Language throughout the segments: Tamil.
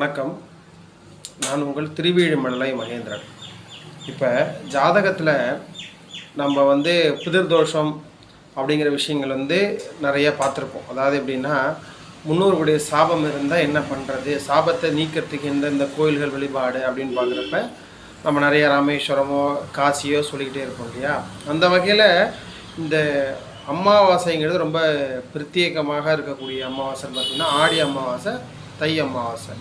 வணக்கம். நான் உங்கள் திருவிழிமலை மகேந்திரன். இப்போ ஜாதகத்தில் நம்ம வந்து புதிர் தோஷம் அப்படிங்கிற விஷயங்கள் வந்து நிறைய பார்த்துருப்போம். அதாவது எப்படின்னா முன்னோர்களுடைய சாபம் இருந்தால் என்ன பண்ணுறது சாபத்தை நீக்கிறதுக்கு எந்தெந்த கோயில்கள் வழிபாடு அப்படின்னு பார்க்குறப்ப நம்ம நிறைய ராமேஸ்வரமோ காசியோ சொல்லிக்கிட்டே இருப்போம் இல்லையா? அந்த வகையில் இந்த அமாவாசைங்கிறது ரொம்ப பிரத்யேகமாக இருக்கக்கூடிய அமாவாசைன்னு பார்த்திங்கன்னா ஆடி அமாவாசை தை அமாவாசை.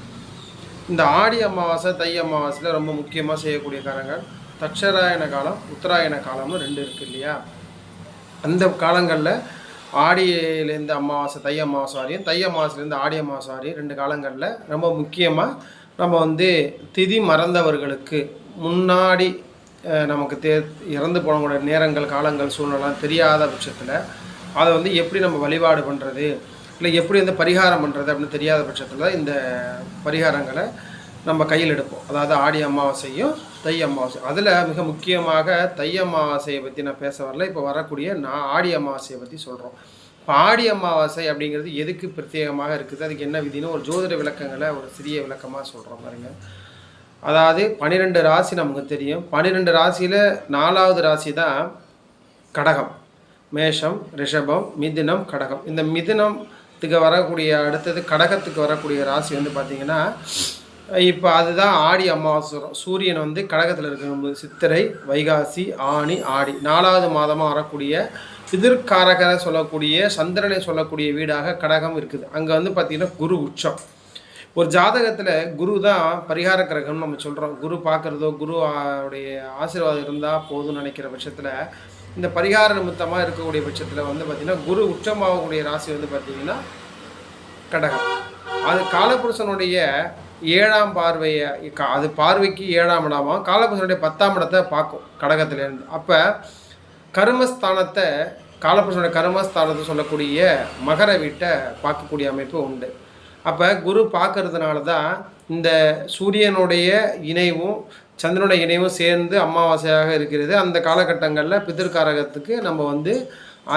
இந்த ஆடி அமாவாசை தை அமாவாசையில் ரொம்ப முக்கியமாக செய்யக்கூடிய காலங்கள் தட்சராயண காலம் உத்தராயண காலம்னு ரெண்டு இருக்குது இல்லையா? அந்த காலங்களில் ஆடியிலேருந்து அமாவாசை தை அமாவாசை வரையும் தை அமாவாசைலேருந்து ஆடி அமாவாசை வரையும் ரெண்டு காலங்களில் ரொம்ப முக்கியமாக நம்ம வந்து திதி மறந்தவர்களுக்கு முன்னாடி நமக்கு தே இறந்து போனவங்களோட நேரங்கள் காலங்கள் சூழ்நிலை தெரியாத பட்சத்தில் அதை வந்து எப்படி நம்ம வழிபாடு பண்ணுறது இல்லை எப்படி வந்து பரிகாரம் பண்ணுறது அப்படின்னு தெரியாத பட்சத்தில் இந்த பரிகாரங்களை நம்ம கையில் எடுப்போம். அதாவது ஆடி அமாவாசையும் தை அமாவாசை அதில் மிக முக்கியமாக தை அமாவாசையை பற்றி நான் பேச வரல. இப்போ வரக்கூடிய நான் ஆடி அமாவாசையை பற்றி சொல்கிறோம் இப்போ ஆடி அமாவாசை அப்படிங்கிறது எதுக்கு பிரத்யேகமாக இருக்குது? அதுக்கு என்ன விதின்னு ஒரு ஜோதிட விளக்கங்களை ஒரு சிறிய விளக்கமாக சொல்கிறோம் பாருங்க. அதாவது பன்னிரெண்டு ராசி நமக்கு தெரியும். பன்னிரெண்டு ராசியில் நாலாவது ராசி தான் கடகம். மேஷம் ரிஷபம் மிதினம் கடகம். இந்த மிதினம் இதுக்கு வரக்கூடிய அடுத்தது கடகத்துக்கு வரக்கூடிய ராசி வந்து பார்த்திங்கன்னா இப்போ அதுதான் ஆடி அமாவாசை. வரும். சூரியன் வந்து கடகத்தில் இருக்கும்போது சித்திரை வைகாசி ஆணி ஆடி. நாலாவது மாதமாக வரக்கூடிய எதிர்காரகரை சொல்லக்கூடிய சந்திரனை சொல்லக்கூடிய வீடாக கடகம் இருக்குது. அங்கே வந்து பார்த்திங்கன்னா குரு உச்சம். ஒரு ஜாதகத்தில் குரு தான் பரிகார கிரகம்னு நம்ம சொல்கிறோம் குரு பார்க்குறதோ குரு உடைய ஆசீர்வாதம் இருந்தால் போதும்னு நினைக்கிற பட்சத்தில் இந்த பரிகார நிமித்தமாக இருக்கக்கூடிய பட்சத்தில் வந்து பார்த்திங்கன்னா குரு உச்சமாகக்கூடிய ராசி வந்து பார்த்திங்கன்னா கடகம். அது காலபுருஷனுடைய ஏழாம் பார்வையை கா- அது பார்வைக்கு ஏழாம் இடமா காலபுருஷனுடைய பத்தாம் இடத்தை பார்க்கும் கடகத்திலேருந்து. அப்போ கர்மஸ்தானத்தை காலபுருஷனுடைய கர்மஸ்தானத்தை சொல்லக்கூடிய மகர வீட்டை பார்க்கக்கூடிய அமைப்பு உண்டு. அப்போ குரு பார்க்கறதுனால தான் இந்த சூரியனுடைய இணைவும் சந்திரனோட இணைவும் சேர்ந்து அமாவாசையாக இருக்கிறது. அந்த காலகட்டங்களில் பிதிர்காரகத்துக்கு நம்ம வந்து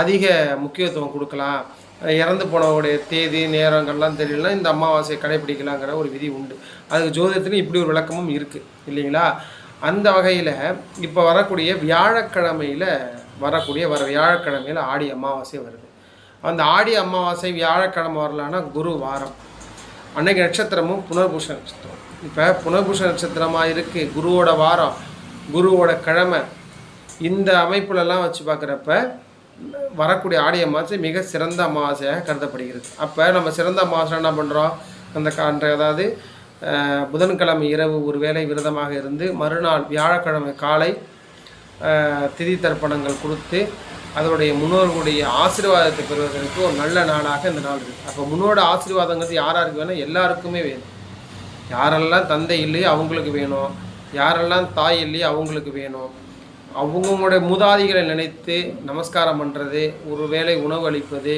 அதிக முக்கியத்துவம் கொடுக்கலாம். இறந்து போனவருடைய தேதி நேரங்கள்லாம் தெரியலனா இந்த அமாவாசையை கடைபிடிக்கலாங்கிற ஒரு விதி உண்டு. அதுக்கு ஜோதிடத்துலையும் இப்படி ஒரு விளக்கமும் இருக்குது இல்லைங்களா? அந்த வகையில் இப்போ வரக்கூடிய வியாழக்கிழமையில் வரக்கூடிய வர வியாழக்கிழமையில் ஆடி அமாவாசை வருது. அந்த ஆடி அமாவாசை வியாழக்கிழமை வரலான்னா குரு வாரம். அன்னைக்கு நட்சத்திரமும் புனர்பூஷ நட்சத்திரம். இப்போ புனர்பூஷ நட்சத்திரமாக இருக்குது குருவோட வாரம் குருவோட கிழமை. இந்த அமைப்புலலாம் வச்சு பார்க்குறப்ப வரக்கூடிய ஆடி அமாவாசை மிக சிறந்த அமாவாசையாக கருதப்படுகிறது. அப்போ நம்ம சிறந்த அமாவாசை என்ன பண்ணுறோம் அந்த கன்று அதாவது புதன்கிழமை இரவு ஒரு வேளை விரதமாக இருந்து மறுநாள் வியாழக்கிழமை காலை திதி தர்ப்பணங்கள் கொடுத்து அதனுடைய முன்னோர்களுடைய ஆசீர்வாதத்தை பெறுவதற்கு ஒரு நல்ல நாளாக இந்த நாள் இருக்குது அப்போ முன்னோட ஆசீர்வாதங்கிறது யாராருக்கு வேணும்? எல்லாருக்குமே வேணும். யாரெல்லாம் தந்தை இல்லையோ அவங்களுக்கு வேணும். யாரெல்லாம் தாய் இல்லையோ அவங்களுக்கு வேணும். அவங்களுடைய மூதாதிகளை நினைத்து நமஸ்காரம் பண்ணுறது ஒரு வேளை உணவு அளிப்பது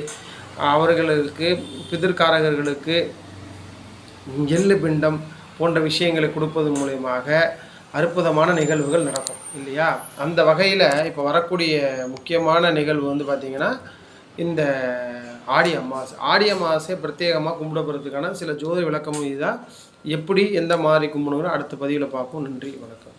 அவர்களுக்கு பிதிர்காரகர்களுக்கு எள்ளு பிண்டம் போன்ற விஷயங்களை கொடுப்பது மூலயமாக அற்புதமான நிகழ்வுகள் நடக்கும் இல்லையா? அந்த வகையில் இப்போ வரக்கூடிய முக்கியமான நிகழ்வு வந்து பார்த்திங்கன்னா இந்த ஆடி அமாவாசை. ஆடி அமாவாசை பிரத்யேகமாக கும்பிடப்படுறதுக்கான சில ஜோதி விளக்கமும் இதுதான். எப்படி எந்த மாதிரி கும்பிடுங்கிற அடுத்த பதிவில் பார்ப்போம். நன்றி வணக்கம்.